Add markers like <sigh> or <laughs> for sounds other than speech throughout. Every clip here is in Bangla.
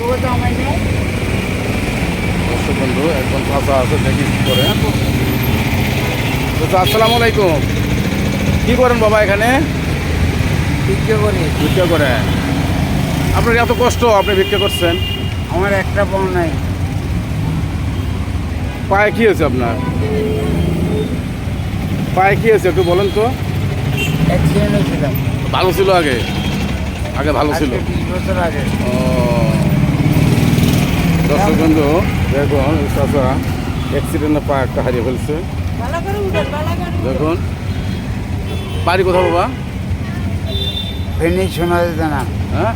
দর্শক বন্ধু একজন চাষা আছে দেখি কি করে। তো আসসালামু আলাইকুম। কি করেন বাবা এখানে? ভিক্ষে করি। ভিক্ষা করেন আপনার এত কষ্ট? আপনি ভিক্ষা করছেন? আমার একটা পাও নাই। পায়ে কি হয়েছে আপনার? পায়ে কি হয়েছে একটু বলেন তো। অ্যাক্সিডেন্ট হয়েছিলাম ভালো ছিল আগে? আগে ভালো ছিল। বছর আগে। ও দর্শক বন্ধু দেখুন চাষা অ্যাক্সিডেন্টে পা একটা হারিয়ে ফেলছে। দেখুন বাড়ি কোথাও বাবা? ফেনি শোনা যেত না হ্যাঁ?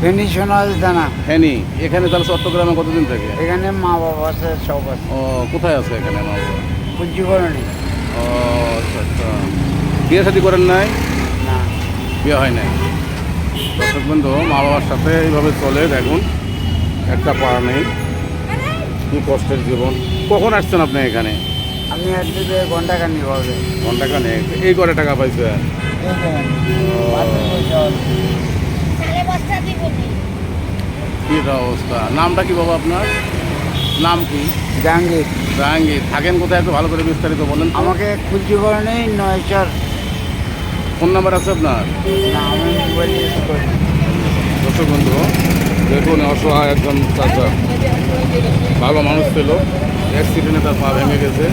ফেনি শোনা যেত না হ্যানি এখানে তাহলে চট্টগ্রামে কতদিন থেকে? এখানে মা বাবা আছে সব আছে। ও কোথায় আছে এখানে মা বাবা? পুঁজি করেনি ও আচ্ছা আচ্ছা। বিয়ে শাদি করেন নাই? না। বিয়ে হয় নাই। দর্শক বন্ধু মা বাবার সাথে এইভাবে চলে দেখুন। একটা পা নেই। কি কষ্টের জীবন। কখন আসছেন আপনি এখানে? আমি একটু ঘণ্টা খানি হবে। ঘণ্টা খানে এই করে টাকা পাইছে? কি অবস্থা? নামটা কি বাবা আপনার? নাম কি? জাহাঙ্গীর। জাহাঙ্গীর। থাকেন কোথায় একটু ভালো করে বিস্তারিত বলেন। আমাকে খুঁজি করেনি নয় চার ফোন নাম্বার আছে আপনার? না আমি মোবাইল দর্শক বন্ধু দেখুন অসহায় একজন চাচা। ভালো মানুষ ছিল। অ্যাক্সিডেন্টে তার পা ভেঙে গেছে।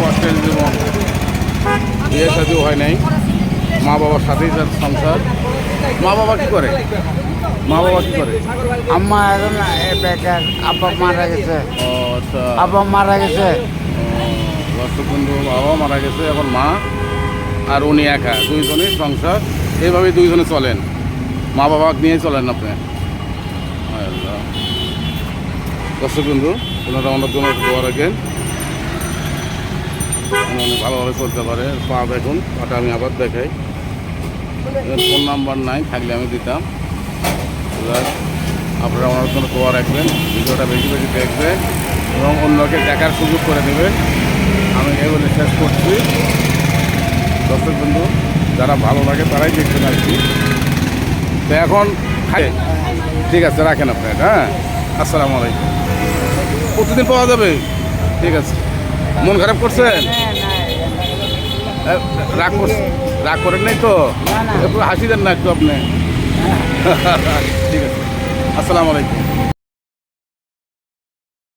কষ্টের জীবন। বিয়ে সাথেও হয় নাই। মা বাবার সাথেই তার সংসার। মা বাবা কী করে? মা বাবা কী করে? আম্মা এখন বেকার আব্বা মারা গেছে। ও আচ্ছা। আব্বা মারা গেছে। বন্ধু বাবা মারা গেছে। এখন মা আর উনি একা। দুইজনই সংসার। এইভাবে দুইজনে চলেন। মা বাবা নিয়ে চলেন আপনি। দর্শক বন্ধু ওনারা জন্য একটু দোয়া রাখেন উনি ভালোভাবে চলতে পারে। পা দেখুন, পাটা আমি আবার দেখাই। ফোন নাম্বার নাই, থাকলে আমি দিতাম। আপনারা ওনার জন্য দোয়া রাখবেন। ভিডিওটা বেশি বেশি দেখবেন এবং অন্যকে দেখার সুযোগ করে দেবেন। আমি এই বলে শেষ করছি। দর্শক বন্ধু, যারা ভালো লাগে তারাই দেখবেন আর কি। তো এখন খাই। ঠিক আছে রাখেন আপনার হ্যাঁ? আসসালামু আলাইকুম। প্রতিদিন পাওয়া যাবে? ঠিক আছে। মন খারাপ করছেন? এ, রাগ করছেন? রাগ করেন নাই তো? হাসি দেন না একটু আপনি। <laughs> ঠিক আছে। আসসালামু আলাইকুম।